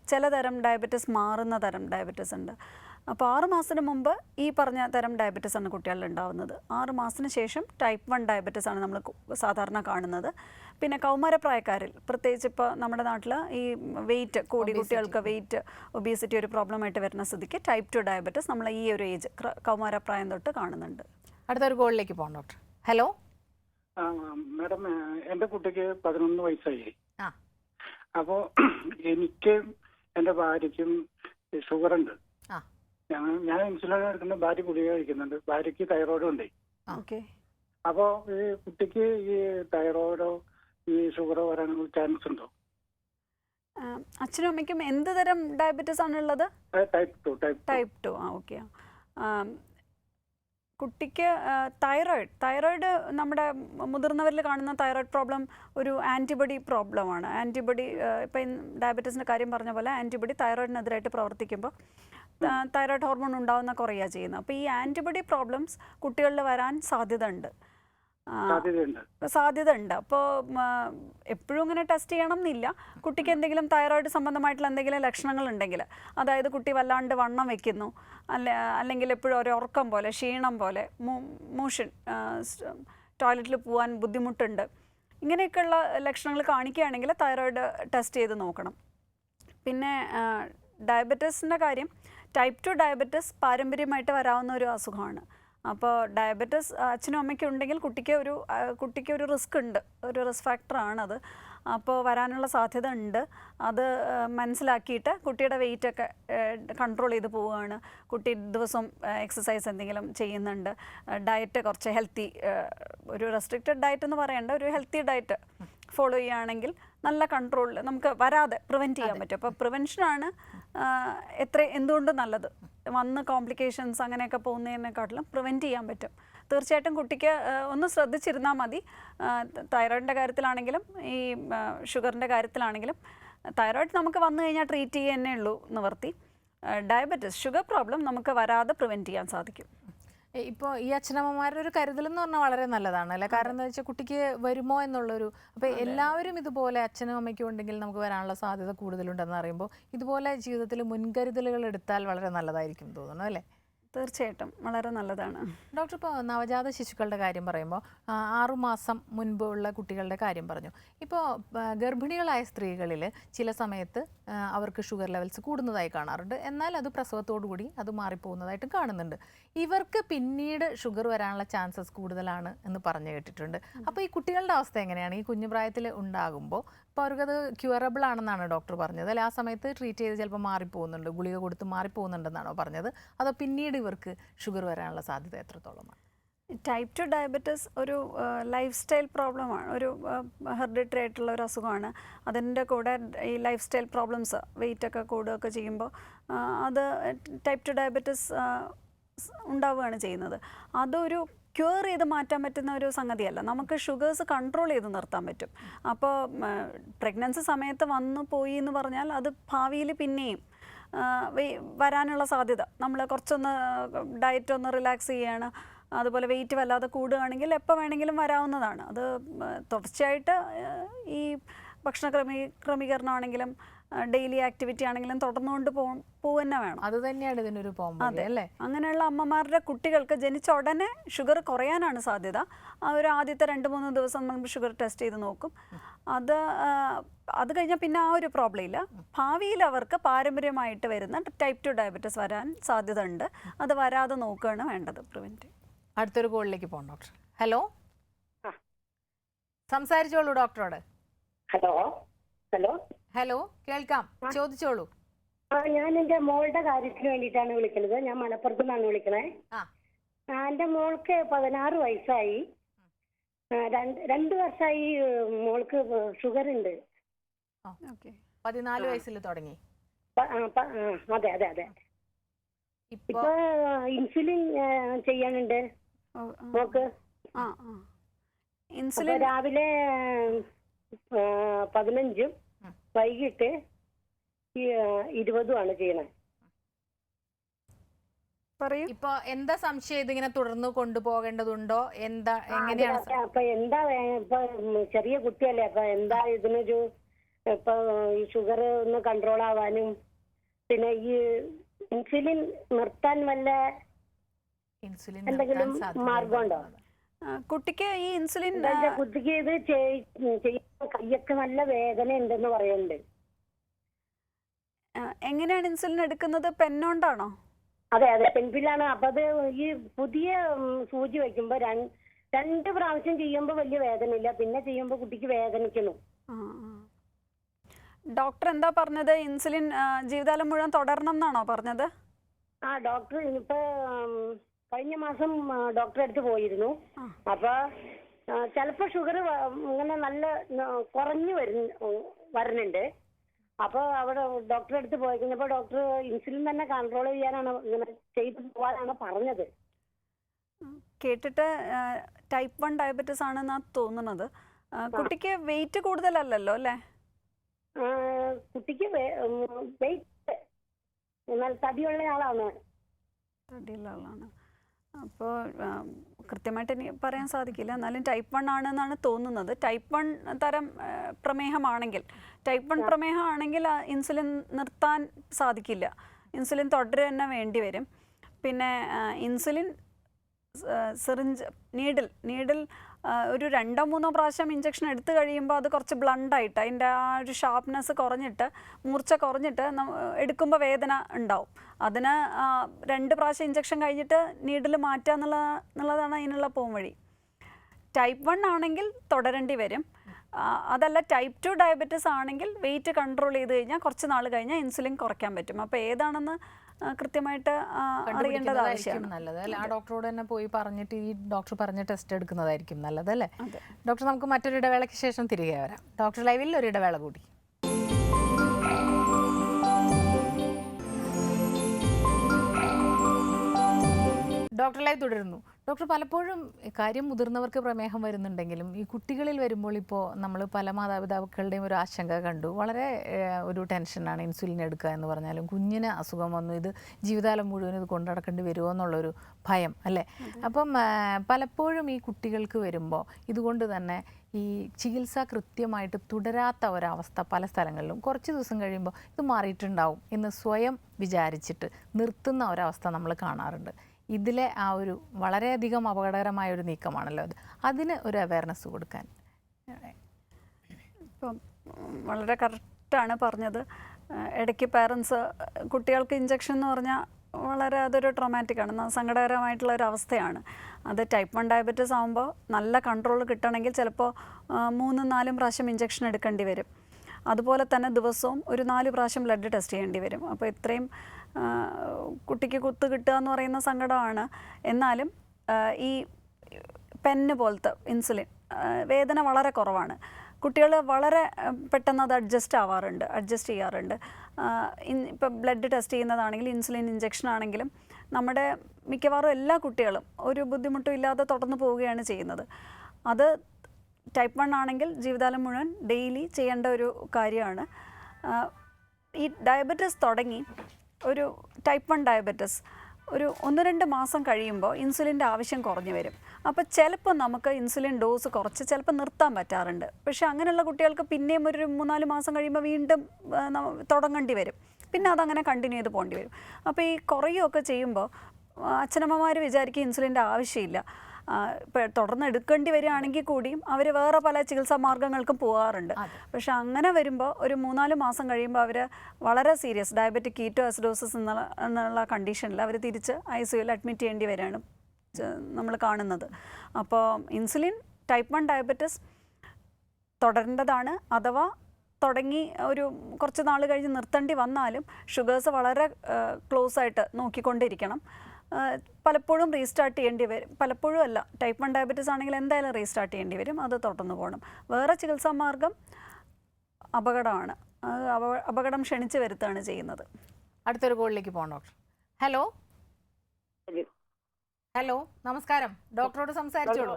ചില തരം ഡയബറ്റീസ് മാറുന്ന തരം ഡയബറ്റീസ് ഉണ്ട്. അപ്പോൾ ആറ് മാസത്തിന് മുമ്പ് ഈ പറഞ്ഞ തരം ഡയബറ്റീസ് ആണ് കുട്ടികളിൽ ഉണ്ടാവുന്നത്. ആറ് മാസത്തിന് ശേഷം ടൈപ്പ് വൺ ഡയബറ്റിസ് ആണ് നമ്മൾ സാധാരണ കാണുന്നത്. പിന്നെ കൗമാരപ്രായക്കാരിൽ പ്രത്യേകിച്ച് ഇപ്പോൾ നമ്മുടെ നാട്ടിൽ ഈ വെയിറ്റ് കൂടി കുട്ടികൾക്ക് വെയിറ്റ് ഒബീസിറ്റി ഒരു പ്രോബ്ലമായിട്ട് വരുന്ന സ്ഥിതിക്ക് ടൈപ്പ് ടു ഡയബറ്റിസ് നമ്മൾ ഈ ഒരു ഏജ് കൗമാരപ്രായം തൊട്ട് കാണുന്നുണ്ട്. അടുത്തൊരു കോളിലേക്ക് പോകാം ഡോക്ടർ ഹലോ ആ, മാഡം എന്റെ എന്റെ കുട്ടിക്ക് പതിനൊന്ന് വയസ്സായി. ആ. അപ്പോ എനിക്ക് എന്റെ ഭാര്യയ്ക്കും ഷുഗർ ഉണ്ട്. ഞങ്ങൾ ഞാൻ ഇൻസുലിൻ എടുക്കുന്ന ഭാര്യ ഗുളിക കഴിക്കുന്നുണ്ട് ഭാര്യയ്ക്ക് തൈറോയിഡ് ഉണ്ട്. ഓക്കെ. അപ്പോ ഈ കുട്ടിക്ക് ഈ തൈറോയിഡോ ഈ ഷുഗറോ വരാനുള്ള ചാൻസ് ഉണ്ടോ? അച്ഛനും അമ്മയ്ക്കും എന്ത് തരം ഡയബറ്റീസ് ആണുള്ളത് type two type type two ആ ഓക്കെ. കുട്ടിക്ക് തൈറോയിഡ് തൈറോയിഡ് നമ്മുടെ മുതിർന്നവരിൽ കാണുന്ന തൈറോയിഡ് പ്രോബ്ലം ഒരു ആന്റിബഡി പ്രോബ്ലമാണ് ആന്റിബഡി ഇപ്പം ഡയബറ്റീസിന്റെ കാര്യം പറഞ്ഞ പോലെ ആന്റിബഡി തൈറോയിഡിനെതിരായിട്ട് പ്രവർത്തിക്കുമ്പോൾ തൈറോയിഡ് ഹോർമോൺ ഉണ്ടാവുന്ന കുറയുക ചെയ്യുന്നത് അപ്പോൾ ഈ ആന്റിബോഡി പ്രോബ്ലംസ് കുട്ടികളിൽ വരാൻ സാധ്യത ഉണ്ട് സാധ്യത ഉണ്ട് അപ്പോൾ എപ്പോഴും ഇങ്ങനെ ടെസ്റ്റ് ചെയ്യണം എന്നില്ല കുട്ടിക്ക് എന്തെങ്കിലും തൈറോയ്ഡ് സംബന്ധമായിട്ടുള്ള എന്തെങ്കിലും ലക്ഷണങ്ങൾ ഉണ്ടെങ്കിൽ അതായത് കുട്ടി വല്ലാണ്ട് വണ്ണം വെക്കുന്നു അല്ല അല്ലെങ്കിൽ എപ്പോഴും ഒരു ഉറക്കം പോലെ ക്ഷീണം പോലെ മോഷൻ ടോയ്ലറ്റിൽ പോകാൻ ബുദ്ധിമുട്ടുണ്ട്. ഇങ്ങനെയൊക്കെയുള്ള ലക്ഷണങ്ങൾ കാണിക്കുകയാണെങ്കിൽ തൈറോയ്ഡ് ടെസ്റ്റ് ചെയ്ത് നോക്കണം. പിന്നെ ഡയബറ്റീസിന്റെ കാര്യം ടൈപ്പ് ടു ഡയബറ്റിസ് പാരമ്പര്യമായിട്ട് വരാവുന്ന ഒരു അസുഖമാണ്. അപ്പോൾ ഡയബറ്റിസ് അച്ഛനും അമ്മയ്ക്കും ഉണ്ടെങ്കിൽ കുട്ടിക്ക് ഒരു കുട്ടിക്ക് ഒരു റിസ്ക് ഉണ്ട്. ഒരു റിസ്ക് ഫാക്ടറാണത് അപ്പോൾ വരാനുള്ള സാധ്യത ഉണ്ട്. അത് മനസ്സിലാക്കിയിട്ട് കുട്ടിയുടെ വെയിറ്റൊക്കെ കൺട്രോൾ ചെയ്ത് പോവുകയാണ്. കുട്ടി ദിവസം എക്സസൈസ് എന്തെങ്കിലും ചെയ്യുന്നുണ്ട്. ഡയറ്റ് കുറച്ച് ഹെൽത്തി ഒരു റെസ്ട്രിക്റ്റഡ് ഡയറ്റ് എന്ന് പറയേണ്ട ഒരു ഹെൽത്തി ഡയറ്റ് ഫോളോ ചെയ്യുകയാണെങ്കിൽ നല്ല കൺട്രോളിൽ നമുക്ക് വരാതെ പ്രിവെന്റ് ചെയ്യാൻ പറ്റും. അപ്പോൾ പ്രിവെൻഷനാണ് എത്ര എന്തുകൊണ്ട് നല്ലത്? വന്ന് കോംപ്ലിക്കേഷൻസ് അങ്ങനെയൊക്കെ പോകുന്നതിനെക്കാട്ടിലും പ്രിവെന്റ് ചെയ്യാൻ പറ്റും. തീർച്ചയായിട്ടും കുട്ടിക്ക് ഒന്ന് ശ്രദ്ധിച്ചിരുന്നാൽ മതി. തൈറോയിഡിന്റെ കാര്യത്തിലാണെങ്കിലും ഈ ഷുഗറിന്റെ കാര്യത്തിലാണെങ്കിലും തൈറോയിഡ് നമുക്ക് വന്നു കഴിഞ്ഞാൽ ട്രീറ്റ് ചെയ്യുക തന്നെ ഉള്ളൂ നിവർത്തി ഡയബറ്റിസ് ഷുഗർ പ്രോബ്ലം നമുക്ക് വരാതെ പ്രിവെന്റ് ചെയ്യാൻ സാധിക്കും. ഇപ്പോൾ ഈ അച്ഛനമ്മമാരുടെ ഒരു കരുതൽ എന്ന് പറഞ്ഞാൽ വളരെ നല്ലതാണ് അല്ലേ? കാരണം എന്താ വെച്ചാൽ കുട്ടിക്ക് വരുമോ എന്നുള്ളൊരു അപ്പോൾ എല്ലാവരും ഇതുപോലെ അച്ഛനും അമ്മയ്ക്കും ഉണ്ടെങ്കിൽ നമുക്ക് വരാനുള്ള സാധ്യത കൂടുതലുണ്ടെന്ന് അറിയുമ്പോൾ ഇതുപോലെ ജീവിതത്തിൽ മുൻകരുതലുകൾ എടുത്താൽ വളരെ നല്ലതായിരിക്കും തോന്നുന്നു അല്ലേ? തീർച്ചയായിട്ടും. വളരെ നല്ലതാണ്. ഡോക്ടർ ഇപ്പോൾ നവജാത ശിശുക്കളുടെ കാര്യം പറയുമ്പോൾ ആറുമാസം മുൻപ് ഉള്ള കുട്ടികളുടെ കാര്യം പറഞ്ഞു. ഇപ്പോൾ ഗർഭിണികളായ സ്ത്രീകളിൽ ചില സമയത്ത് അവർക്ക് ഷുഗർ ലെവൽസ് കൂടുന്നതായി കാണാറുണ്ട്. എന്നാൽ അത് പ്രസവത്തോടു കൂടി അത് മാറിപ്പോകുന്നതായിട്ടും കാണുന്നുണ്ട്. ഇവർക്ക് പിന്നീട് ഷുഗർ വരാനുള്ള ചാൻസസ് കൂടുതലാണ് എന്ന് പറഞ്ഞു കേട്ടിട്ടുണ്ട്. അപ്പോൾ ഈ കുട്ടികളുടെ അവസ്ഥ എങ്ങനെയാണ്? ഈ കുഞ്ഞുപ്രായത്തിൽ ഉണ്ടാകുമ്പോൾ ഇപ്പോൾ അവർക്കത് ക്യൂറബിൾ ആണെന്നാണ് ഡോക്ടർ പറഞ്ഞത്. അല്ലെ? ആ സമയത്ത് ട്രീറ്റ് ചെയ്ത് ചിലപ്പോൾ മാറിപ്പോകുന്നുണ്ട്. ഗുളിക കൊടുത്ത് മാറിപ്പോകുന്നുണ്ടെന്നാണോ പറഞ്ഞത്. അതോ പിന്നീട് ഇവർക്ക് ഷുഗർ വരാനുള്ള സാധ്യത എത്രത്തോളമാണ്? ടൈപ്പ് ടു ഡയബറ്റിസ് ഒരു ലൈഫ് സ്റ്റൈൽ പ്രോബ്ലമാണ് ഒരു ഹെറിഡിറ്ററി ആയിട്ടുള്ള ഒരു അസുഖമാണ്. അതിന്റെ കൂടെ ഈ ലൈഫ് സ്റ്റൈൽ പ്രോബ്ലംസ് വെയിറ്റൊക്കെ കൂടുകയൊക്കെ ചെയ്യുമ്പോൾ അത് ടൈപ്പ് ടു ഡയബറ്റിസ് ഉണ്ടാവുകയാണ് ചെയ്യുന്നത്. അതൊരു ക്യൂർ ചെയ്ത് മാറ്റാൻ പറ്റുന്ന ഒരു സംഗതിയല്ല. നമുക്ക് ഷുഗേഴ്സ് കൺട്രോൾ ചെയ്ത് നിർത്താൻ പറ്റും. അപ്പോൾ പ്രഗ്നൻസി സമയത്ത് വന്നു പോയി എന്ന് പറഞ്ഞാൽ അത് ഭാവിയിൽ പിന്നെയും വരാനുള്ള സാധ്യത. നമ്മൾ കുറച്ചൊന്ന് ഡയറ്റ് ഒന്ന് റിലാക്സ് ചെയ്യാണ്. അതുപോലെ വെയിറ്റ് വല്ലാതെ കൂടുകയാണെങ്കിൽ എപ്പോൾ വേണമെങ്കിലും വരാവുന്നതാണ്. അത് തുടർച്ചയായിട്ട് ഈ ഭക്ഷണ ക്രമീ ക്രമീകരണമാണെങ്കിലും ഡെയിലി ആക്ടിവിറ്റി ആണെങ്കിലും തുടർന്നുകൊണ്ട് പോ പോവുന്നെ വേണം. അത് തന്നെയാണ് ഇതിനൊരു അതെ. അല്ലേ? അങ്ങനെയുള്ള അമ്മമാരുടെ കുട്ടികൾക്ക് ജനിച്ച ഉടനെ ഷുഗർ കുറയാനാണ് സാധ്യത. ആ ഒരു ആദ്യത്തെ രണ്ട് മൂന്ന് ദിവസം നമ്മൾ ഷുഗർ ടെസ്റ്റ് ചെയ്ത് നോക്കും. അത് അത് കഴിഞ്ഞാൽ പിന്നെ ആ ഒരു പ്രോബ്ലം ഇല്ല. ഭാവിയിൽ അവർക്ക് പാരമ്പര്യമായിട്ട് വരുന്ന ടൈപ്പ് ടു ഡയബറ്റിസ് വരാൻ സാധ്യത ഉണ്ട് അത് വരാതെ നോക്കുകയാണ് വേണ്ടത്. പ്രിവെന്റ് അടുത്തൊരു കോളിലേക്ക് പോകാം ഡോക്ടർ ഹലോ സംസാരിച്ചോളൂ ഡോക്ടറോട് ഹലോ ഹലോ കേൾക്കാം. ചോദിച്ചോളൂ. ഞാൻ എന്റെ മോളുടെ കാര്യത്തിന് വേണ്ടിയിട്ടാണ് വിളിക്കുന്നത്. ഞാൻ മലപ്പുറത്ത് നിന്നാണ് വിളിക്കണേ എന്റെ മോൾക്ക് പതിനാറ് വയസ്സായി. രണ്ട് വർഷമായി മോൾക്ക് ഷുഗർ ഉണ്ട് ഓക്കെ. പതിനാല് വയസ്സിൽ തുടങ്ങി. അതെ അതെ അതെ. ഇപ്പൊ ഇൻസുലിൻ ചെയ്യാനുണ്ട്. മോൾക്ക്? ഇൻസുലിൻ രാവിലെ പതിനഞ്ചും. വൈകിട്ട് ഇരുപതുമാണ് ചെയ്യണത് പറയൂ. ഇപ്പൊ എന്താ സംശയം ഇതിങ്ങനെ തുടർന്ന് കൊണ്ടുപോകേണ്ടതുണ്ടോ? എന്താ എങ്ങനെയാണ് അപ്പൊ എന്താ ഇപ്പൊ ചെറിയ കുട്ടിയല്ലേ അപ്പൊ എന്താ ഇതിനൊരു ഇപ്പൊ ഈ ഷുഗർ ഒന്ന് കൺട്രോൾ ആവാനും പിന്നെ ഈ ഇൻസുലിൻ നിർത്താൻ വല്ല ഇൻസുലിൻ എന്തെങ്കിലും മാർഗമുണ്ടോ? കുട്ടിക്ക് ഈ ഇൻസുലിൻ കുട്ടിക്ക് ഇത് കയ്യൊക്കെ നല്ല വേദന ഉണ്ടെന്ന് പറയുന്നുണ്ട് എങ്ങനെയാണ് ഇൻസുലിൻ എടുക്കുന്നത്? പെണ്ണോണ്ടാണോ അതെ അതെ പെൺപിള്ളാണ് അപ്പൊ അത് ഈ പുതിയ സൂചി വെക്കുമ്പോ രണ്ട് പ്രാവശ്യം ചെയ്യുമ്പോ വലിയ വേദന ഇല്ല പിന്നെ ചെയ്യുമ്പോ കുട്ടിക്ക് വേദനിക്കുന്നു. ഡോക്ടർ എന്താ പറഞ്ഞത്? ഇൻസുലിൻ ജീവിതകാലം മുഴുവൻ തുടരണം എന്നാണോ പറഞ്ഞത്? ആ ഡോക്ടർ ഇനിയിപ്പോ കഴിഞ്ഞ മാസം ഡോക്ടറെ അടുത്ത് പോയിരുന്നു. അപ്പൊ ചിലപ്പോ ഷുഗർ ഇങ്ങനെ നല്ല കുറഞ്ഞു വരുന്ന വരുന്നുണ്ട്. അപ്പൊ അവിടെ ഡോക്ടറെ അടുത്ത് പോയി കഴിഞ്ഞപ്പോ ഡോക്ടർ ഇൻസുലിൻ തന്നെ കൺട്രോൾ ചെയ്യാനാണ് ഇങ്ങനെ ചെയ്തു പോവാനാണ് പറഞ്ഞത്. കേട്ടിട്ട് ടൈപ്പ് വൺ ഡയബറ്റിസ് ആണെന്നാ തോന്നുന്നത്. കുട്ടിക്ക് വെയിറ്റ് കൂടുതലല്ലല്ലോ അല്ലേ? കുട്ടിക്ക് വെയിറ്റ് എന്നാൽ തടിയുള്ള ആളാണ്. തടിയുള്ള ആളാണ്. അപ്പോൾ കൃത്യമായിട്ട് എനിക്ക് പറയാൻ സാധിക്കില്ല. എന്നാലും ടൈപ്പ് വൺ ആണെന്നാണ് തോന്നുന്നത്. ടൈപ്പ് വൺ തരം പ്രമേഹമാണെങ്കിൽ ടൈപ്പ് വൺ പ്രമേഹമാണെങ്കിൽ ഇൻസുലിൻ നിർത്താൻ സാധിക്കില്ല. ഇൻസുലിൻ തുടരുക തന്നെ വേണ്ടി വരും. പിന്നെ ഇൻസുലിൻ സിറിഞ്ച് നീഡിൽ നീഡിൽ ഒരു രണ്ടോ മൂന്നോ പ്രാവശ്യം ഇഞ്ചക്ഷൻ എടുത്തു കഴിയുമ്പോൾ അത് കുറച്ച് ബ്ലണ്ടായിട്ട് അതിന്റെ ആ ഒരു ഷാർപ്നെസ് കുറഞ്ഞിട്ട് മൂർച്ച കുറഞ്ഞിട്ട് എടുക്കുമ്പോൾ വേദന ഉണ്ടാവും. അതിന് രണ്ട് പ്രാവശ്യം ഇഞ്ചക്ഷൻ കഴിഞ്ഞിട്ട് നീഡിൽ മാറ്റുക എന്നുള്ള എന്നുള്ളതാണ് അതിനുള്ള പോംവഴി ടൈപ്പ് വൺ ആണെങ്കിൽ തുടരേണ്ടി വരും. അതല്ല ടൈപ്പ് ടു ഡയബറ്റിസ് ആണെങ്കിൽ വെയിറ്റ് കൺട്രോൾ ചെയ്ത് കഴിഞ്ഞാൽ കുറച്ച് നാൾ കഴിഞ്ഞാൽ ഇൻസുലിൻ കുറയ്ക്കാൻ പറ്റും. അപ്പോൾ ഏതാണെന്ന് കൃത്യമായിട്ട് അറിയേണ്ടത് ആവശ്യമാണ് നല്ലത് അല്ലെ? ആ ഡോക്ടറോട് തന്നെ പോയി പറഞ്ഞിട്ട് ഈ ഡോക്ടർ പറഞ്ഞ ടെസ്റ്റ് എടുക്കുന്നതായിരിക്കും നല്ലതല്ലേ ഡോക്ടർ നമുക്ക് മറ്റൊരു ഇടവേളയ്ക്ക് ശേഷം തിരികെ വരാം. ഡോക്ടർ ലൈവിൽ ഒരു ഇടവേള കൂടി. ഡോക്ടർ ലൈവ് തുടരുന്നു. ഡോക്ടർ പലപ്പോഴും കാര്യം മുതിർന്നവർക്ക് പ്രമേഹം വരുന്നുണ്ടെങ്കിലും ഈ കുട്ടികളിൽ വരുമ്പോൾ ഇപ്പോൾ നമ്മൾ പല മാതാപിതാക്കളുടെയും ഒരു ആശങ്ക കണ്ടു. വളരെ ഒരു ടെൻഷനാണ് ഇൻസുലിൻ എടുക്കുക എന്ന് പറഞ്ഞാലും കുഞ്ഞിന് അസുഖം വന്നു ഇത് ജീവിതകാലം മുഴുവൻ ഇത് കൊണ്ടുനടക്കേണ്ടി വരുമോ എന്നുള്ളൊരു ഭയം അല്ലേ? അപ്പം പലപ്പോഴും ഈ കുട്ടികൾക്ക് വരുമ്പോൾ ഇതുകൊണ്ട് തന്നെ ഈ ചികിത്സ കൃത്യമായിട്ട് തുടരാത്ത ഒരവസ്ഥ പല സ്ഥലങ്ങളിലും കുറച്ച് ദിവസം കഴിയുമ്പോൾ ഇത് മാറിയിട്ടുണ്ടാവും എന്ന് സ്വയം വിചാരിച്ചിട്ട് നിർത്തുന്ന ഒരവസ്ഥ നമ്മൾ കാണാറുണ്ട്. ഇതിലെ ആ ഒരു വളരെയധികം അപകടകരമായ ഒരു നീക്കമാണല്ലോ അത്. അതിന് ഒരു അവയർനെസ് കൊടുക്കാൻ. ഇപ്പം വളരെ കറക്റ്റാണ് പറഞ്ഞത്. ഇടയ്ക്ക് പാരൻസ് കുട്ടികൾക്ക് ഇഞ്ചക്ഷൻ എന്ന് പറഞ്ഞാൽ വളരെ അതൊരു ട്രോമാറ്റിക് ആണ്. ന- സങ്കടകരമായിട്ടുള്ള ഒരു അവസ്ഥയാണ്. അത് ടൈപ്പ് വൺ ഡയബറ്റീസ് ആകുമ്പോൾ നല്ല കൺട്രോൾ കിട്ടണമെങ്കിൽ ചിലപ്പോൾ മൂന്നും നാലും പ്രാവശ്യം ഇഞ്ചക്ഷൻ എടുക്കേണ്ടി വരും. അതുപോലെ തന്നെ ദിവസവും ഒരു നാല് പ്രാവശ്യം ബ്ലഡ് ടെസ്റ്റ് ചെയ്യേണ്ടി വരും. അപ്പോൾ ഇത്രയും കുട്ടിക്ക് കുത്ത് കിട്ടുക എന്ന് പറയുന്ന സങ്കടമാണ്. എന്നാലും ഈ പെന്ന് പോലത്തെ ഇൻസുലിൻ വേദന വളരെ കുറവാണ്. കുട്ടികൾ വളരെ പെട്ടെന്ന് അത് അഡ്ജസ്റ്റ് ആവാറുണ്ട് അഡ്ജസ്റ്റ് ചെയ്യാറുണ്ട്. ഇപ്പം ബ്ലഡ് ടെസ്റ്റ് ചെയ്യുന്നതാണെങ്കിലും ഇൻസുലിൻ ഇഞ്ചക്ഷൻ ആണെങ്കിലും നമ്മുടെ മിക്കവാറും എല്ലാ കുട്ടികളും ഒരു ബുദ്ധിമുട്ടും ഇല്ലാതെ തുടർന്ന് പോവുകയാണ് ചെയ്യുന്നത്. അത് ടൈപ്പ് വൺ ആണെങ്കിൽ ജീവിതകാലം മുഴുവൻ ഡെയിലി ചെയ്യേണ്ട ഒരു കാര്യമാണ്. ഈ ഡയബറ്റിസ് തുടങ്ങി ഒരു ടൈപ്പ് വൺ ഡയബറ്റിസ് ഒരു ഒന്ന് രണ്ട് മാസം കഴിയുമ്പോൾ ഇൻസുലിന്റെ ആവശ്യം കുറഞ്ഞു വരും. അപ്പോൾ ചിലപ്പോൾ നമുക്ക് ഇൻസുലിൻ ഡോസ് കുറച്ച് ചിലപ്പോൾ നിർത്താൻ പറ്റാറുണ്ട്. പക്ഷേ അങ്ങനെയുള്ള കുട്ടികൾക്ക് പിന്നെയും ഒരു മൂന്നാൽ മാസം കഴിയുമ്പോൾ വീണ്ടും തുടങ്ങേണ്ടി വരും. പിന്നെ അതങ്ങനെ കണ്ടിന്യൂ ചെയ്ത് പോകേണ്ടി വരും. അപ്പോൾ ഈ കുറയുകയൊക്കെ ചെയ്യുമ്പോൾ അച്ഛനമ്മമാർ വിചാരിക്കും ഇൻസുലിന്റെ ആവശ്യമില്ല. തുടർന്ന് എടുക്കേണ്ടി വരികയാണെങ്കിൽ കൂടിയും അവർ വേറെ പല ചികിത്സാ മാർഗങ്ങൾക്കും പോകാറുണ്ട്. പക്ഷെ അങ്ങനെ വരുമ്പോൾ ഒരു മൂന്നാൽ മാസം കഴിയുമ്പോൾ അവർ വളരെ സീരിയസ് ഡയബറ്റിക് കീറ്റോ അസിഡോസിസ് എന്നുള്ള എന്നുള്ള കണ്ടീഷനിൽ അവർ തിരിച്ച് ഐ സിയുയിൽ അഡ്മിറ്റ് ചെയ്യേണ്ടി വരികയാണ് നമ്മൾ കാണുന്നത്. അപ്പോൾ ഇൻസുലിൻ ടൈപ്പ് വൺ ഡയബറ്റിസ് തുടരേണ്ടതാണ്. അഥവാ തുടങ്ങി ഒരു കുറച്ച് നാൾ കഴിഞ്ഞ് നിർത്തേണ്ടി വന്നാലും ഷുഗേഴ്സ് വളരെ ക്ലോസ് ആയിട്ട് നോക്കിക്കൊണ്ടിരിക്കണം. പലപ്പോഴും റീസ്റ്റാർട്ട് ചെയ്യേണ്ടി വരും. പലപ്പോഴും അല്ല. ടൈപ്പ് വൺ ഡയബറ്റീസ് ആണെങ്കിൽ എന്തായാലും റീസ്റ്റാർട്ട് ചെയ്യേണ്ടി വരും. അത് തുടർന്ന് പോകണം വേറെ ചികിത്സാ മാർഗം അപകടമാണ്. അപകടം ക്ഷണിച്ച് വരുത്താണ് ചെയ്യുന്നത്. അടുത്തൊരു കോളിലേക്ക് പോകണം ഡോക്ടർ. ഹലോ? ഹലോ? നമസ്കാരം. ഡോക്ടറോട് സംസാരിച്ചോളൂ.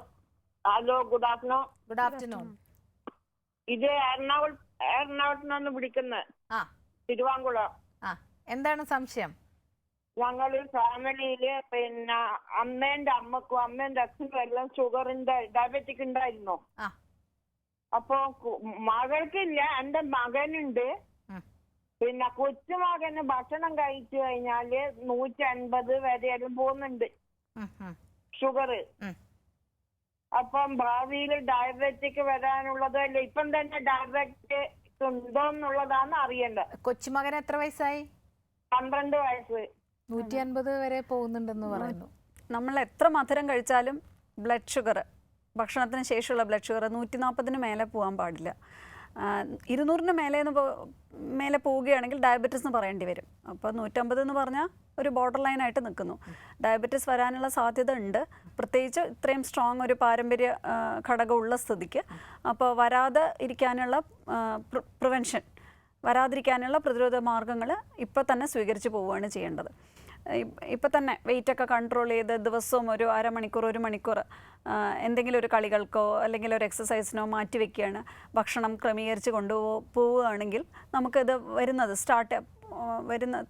Hello good afternoon. Good afternoon. ഇത് എറണാകുളം എറണാകുളത്ത് നിന്ന് വിളിക്കുന്നത്. ആ. തിരുവാങ്കുളം. ആ. എന്താണ് സംശയം? ഞങ്ങൾ ഫാമിലിയിൽ പിന്നെ അമ്മേന്റെ അമ്മക്കും അമ്മേന്റെ അച്ഛനും എല്ലാം ഷുഗറിന്റെ ഡയബറ്റിക് ഉണ്ടായിരുന്നു. അപ്പോ മകൾക്കില്ല എന്റെ മകനുണ്ട്. പിന്നെ കൊച്ചുമകന് ഭക്ഷണം കഴിച്ചു കഴിഞ്ഞാൽ നൂറ്റി അൻപത് വരെയെല്ലാം പോകുന്നുണ്ട്. ഷുഗർ അപ്പം ഭാവിയിൽ ഡയബറ്റിക് വരാനുള്ളതല്ല? ഇപ്പം തന്നെ ഡയബറ്റിക് ഉണ്ടോ എന്നുള്ളതാണ് അറിയേണ്ടത്. കൊച്ചുമകൻ എത്ര വയസ്സായി? പന്ത്രണ്ട് വയസ്സ്. നൂറ്റി അൻപത് വരെ പോകുന്നുണ്ടെന്ന് പറയുന്നു. നമ്മൾ എത്ര മധുരം കഴിച്ചാലും ബ്ലഡ് ഷുഗർ ഭക്ഷണത്തിന് ശേഷമുള്ള ബ്ലഡ് ഷുഗർ നൂറ്റി നാൽപ്പതിന് മേലെ പോകാൻ പാടില്ല. ഇരുന്നൂറിന് മേലെ എന്ന് പോ- മേലെ പോവുകയാണെങ്കിൽ ഡയബറ്റിസ് എന്ന് പറയേണ്ടി വരും. അപ്പോൾ നൂറ്റമ്പത് എന്ന് പറഞ്ഞാൽ ഒരു ബോർഡർ ലൈനായിട്ട് നിൽക്കുന്നു. ഡയബറ്റിസ് വരാനുള്ള സാധ്യത ഉണ്ട്. പ്രത്യേകിച്ച് ഇത്രയും സ്ട്രോങ് ഒരു പാരമ്പര്യ ഘടകമുള്ള സ്ഥിതിക്ക്. അപ്പോൾ വരാതെ ഇരിക്കാനുള്ള പ്രിവെൻഷൻ വരാതിരിക്കാനുള്ള പ്രതിരോധ മാർഗങ്ങൾ ഇപ്പോൾ തന്നെ സ്വീകരിച്ച് പോവുകയാണ് ചെയ്യേണ്ടത്. ഇപ്പം തന്നെ വെയിറ്റൊക്കെ കൺട്രോൾ ചെയ്ത് ദിവസവും ഒരു അരമണിക്കൂർ ഒരു മണിക്കൂർ എന്തെങ്കിലും ഒരു കളികൾക്കോ അല്ലെങ്കിൽ ഒരു എക്സസൈസിനോ മാറ്റി വെക്കുകയാണ്. ഭക്ഷണം ക്രമീകരിച്ച് കൊണ്ടുപോ പോവുകയാണെങ്കിൽ നമുക്കിത് വരുന്നത് സ്റ്റാർട്ട് വരുന്ന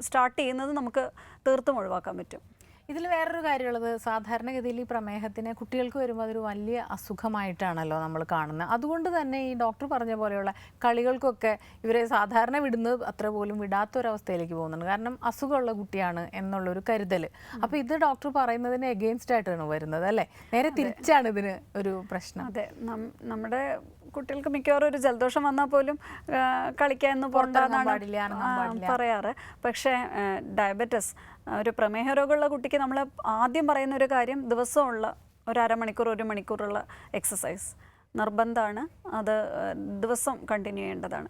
സ്റ്റാർട്ട് ചെയ്യുന്നത് നമുക്ക് തീർത്തും ഒഴിവാക്കാൻ പറ്റും. ഇതിൽ വേറൊരു കാര്യമുള്ളത് സാധാരണഗതിയിൽ ഈ പ്രമേഹത്തിന് കുട്ടികൾക്ക് വരുമ്പോൾ അതൊരു വലിയ അസുഖമായിട്ടാണല്ലോ നമ്മൾ കാണുന്നത്. അതുകൊണ്ട് തന്നെ ഈ ഡോക്ടർ പറഞ്ഞ പോലെയുള്ള കളികൾക്കൊക്കെ ഇവരെ സാധാരണ വിടുന്നത് അത്ര പോലും വിടാത്തൊരവസ്ഥയിലേക്ക് പോകുന്നുണ്ട്. കാരണം അസുഖമുള്ള കുട്ടിയാണ് എന്നുള്ളൊരു കരുതൽ അപ്പോൾ ഇത് ഡോക്ടർ പറയുന്നതിന് എഗെയിൻസ്റ്റ് ആയിട്ടാണ് വരുന്നത് അല്ലേ? നേരെ തിരിച്ചാണ് ഇതിന് ഒരു പ്രശ്നം. അതെ. നമ്മുടെ കുട്ടികൾക്ക് മിക്കവാറും ഒരു ജലദോഷം വന്നാൽ പോലും കളിക്കാനൊന്നും കളിക്കാൻ ഒന്ന് പുറത്തിറങ്ങാൻ പോകണ്ടെന്നാണ്. പറയാറ് പക്ഷേ ഡയബറ്റിസ് ഒരു പ്രമേഹ രോഗമുള്ള കുട്ടിക്ക് നമ്മൾ ആദ്യം പറയുന്ന ഒരു കാര്യം ദിവസമുള്ള ഒരു അരമണിക്കൂർ ഒരു മണിക്കൂറുള്ള എക്സസൈസ് നിർബന്ധമാണ് അത് ദിവസം കണ്ടിന്യൂ ചെയ്യേണ്ടതാണ്.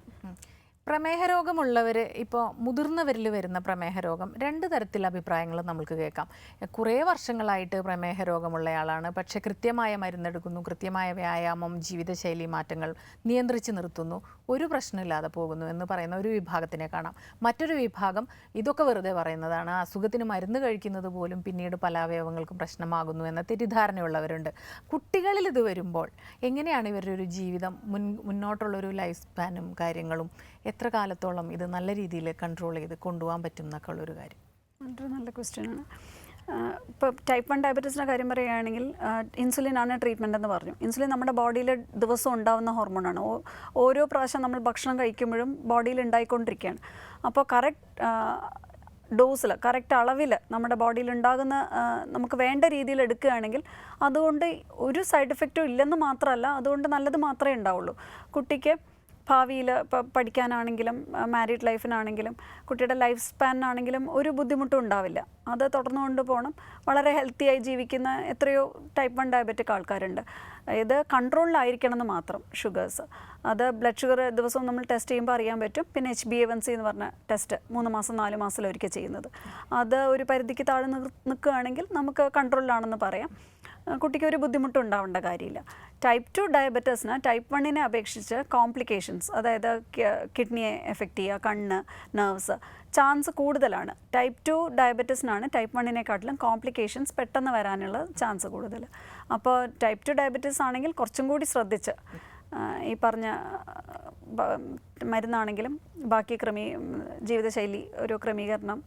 പ്രമേഹ രോഗമുള്ളവർ ഇപ്പോൾ മുതിർന്നവരിൽ വരുന്ന പ്രമേഹ രോഗം രണ്ട് തരത്തിൽ അഭിപ്രായങ്ങൾ നമുക്ക് കേൾക്കാം. കുറേ വർഷങ്ങളായിട്ട് പ്രമേഹ രോഗമുള്ളയാളാണ് പക്ഷേ കൃത്യമായ മരുന്നെടുക്കുന്നു കൃത്യമായ വ്യായാമം ജീവിതശൈലി മാറ്റങ്ങൾ നിയന്ത്രിച്ച് നിർത്തുന്നു. ഒരു പ്രശ്നമില്ലാതെ പോകുന്നു എന്ന് പറയുന്ന ഒരു വിഭാഗത്തിനെ കാണാം. മറ്റൊരു വിഭാഗം ഇതൊക്കെ വെറുതെ പറയുന്നതാണ്. അസുഖത്തിന് മരുന്ന് കഴിക്കുന്നത് പോലും പിന്നീട് പല അവയവങ്ങൾക്കും പ്രശ്നമാകുന്നു എന്ന തെറ്റിദ്ധാരണയുള്ളവരുണ്ട്. കുട്ടികളിൽ ഇത് വരുമ്പോൾ എങ്ങനെയാണ് ഇവരുടെ ഒരു ജീവിതം മുൻ മുന്നോട്ടുള്ളൊരു ലൈഫ് സ്പാനും കാര്യങ്ങളും എത്ര കാലത്തോളം ഇത് നല്ല രീതിയിൽ കൺട്രോൾ ചെയ്ത് കൊണ്ടുപോകാൻ പറ്റും എന്നൊക്കെ ഉള്ളൊരു കാര്യം? വളരെ നല്ല ക്വസ്റ്റ്യനാണ് ഇപ്പോൾ ടൈപ്പ് വൺ ഡയബറ്റീസിന്റെ കാര്യം പറയുകയാണെങ്കിൽ ഇൻസുലിൻ ആണ് ട്രീറ്റ്മെന്റ് എന്ന് പറഞ്ഞു. ഇൻസുലിൻ നമ്മുടെ ബോഡിയിൽ ദിവസം ഉണ്ടാകുന്ന ഹോർമോണാണ് ഓരോ പ്രാവശ്യം നമ്മൾ ഭക്ഷണം കഴിക്കുമ്പോഴും ബോഡിയിൽ ഉണ്ടായിക്കൊണ്ടിരിക്കുകയാണ്. അപ്പോൾ കറക്റ്റ് ഡോസിൽ കറക്റ്റ് അളവിൽ നമ്മുടെ ബോഡിയിൽ ഉണ്ടാകുന്ന നമുക്ക് വേണ്ട രീതിയിൽ എടുക്കുകയാണെങ്കിൽ അതുകൊണ്ട് ഒരു സൈഡ് എഫക്റ്റും ഇല്ലെന്ന് മാത്രമല്ല അതുകൊണ്ട് നല്ലത് മാത്രമേ ഉണ്ടാവുള്ളൂ. കുട്ടിക്ക് ഭാവിയിൽ പഠിക്കാനാണെങ്കിലും മാരീഡ് ലൈഫിനാണെങ്കിലും കുട്ടിയുടെ ലൈഫ് സ്പാനിനാണെങ്കിലും ഒരു ബുദ്ധിമുട്ടും ഉണ്ടാവില്ല. അത് തുടർന്നു കൊണ്ടുപോകണം വളരെ ഹെൽത്തിയായി ജീവിക്കുന്ന എത്രയോ ടൈപ്പ് വൺ ഡയബറ്റിക് ആൾക്കാരുണ്ട്. ഇത് കൺട്രോളിലായിരിക്കണം എന്ന് മാത്രം ഷുഗേഴ്സ് അത് ബ്ലഡ് ഷുഗർ ദിവസവും നമ്മൾ ടെസ്റ്റ് ചെയ്യുമ്പോൾ അറിയാൻ പറ്റും. പിന്നെ H B A one C എന്ന് പറഞ്ഞ ടെസ്റ്റ് മൂന്ന് മാസം നാല് മാസത്തിലൊരിക്കൽ ചെയ്യുന്നത്. അത് ഒരു പരിധിക്ക് താഴെ നിൽക്കുകയാണെങ്കിൽ നമുക്ക് കൺട്രോളിലാണെന്ന് പറയാം. കുട്ടിക്ക് ഒരു ബുദ്ധിമുട്ടും ഉണ്ടാവേണ്ട കാര്യമില്ല. ടൈപ്പ് ടു ഡയബറ്റീസിന് ടൈപ്പ് വണ്ണിനെ അപേക്ഷിച്ച് കോംപ്ലിക്കേഷൻസ് അതായത് കിഡ്നിയെ എഫക്റ്റ് ചെയ്യുക കണ്ണ് നെർവ്സ് ചാൻസ് കൂടുതലാണ്. ടൈപ്പ് ടു ഡയബറ്റീസിനാണ് ടൈപ്പ് വണ്ണിനെക്കാട്ടിലും കോംപ്ലിക്കേഷൻസ് പെട്ടെന്ന് വരാനുള്ള ചാൻസ് കൂടുതൽ അപ്പോൾ ടൈപ്പ് ടു ഡയബറ്റീസ് ആണെങ്കിൽ കുറച്ചും കൂടി ശ്രദ്ധിച്ച് ഈ പറഞ്ഞ മരുന്നാണെങ്കിലും ബാക്കി ക്രമീ ജീവിതശൈലി ഒരു ക്രമീകരണം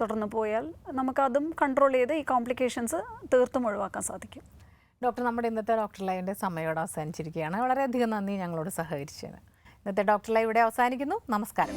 തുടർന്ന് പോയാൽ നമുക്കതും കൺട്രോൾ ചെയ്ത് ഈ കോംപ്ലിക്കേഷൻസ് തീർത്തും ഒഴിവാക്കാൻ സാധിക്കും. ഡോക്ടർ നമ്മുടെ ഇന്നത്തെ ഡോക്ടർ ലൈവിന്റെ സമയോട് അവസാനിച്ചിരിക്കുകയാണ്. വളരെയധികം നന്ദി ഞങ്ങളോട് സഹകരിച്ചതിന്. ഇന്നത്തെ ഡോക്ടർ ലൈവ് ഇവിടെ അവസാനിക്കുന്നു. നമസ്കാരം.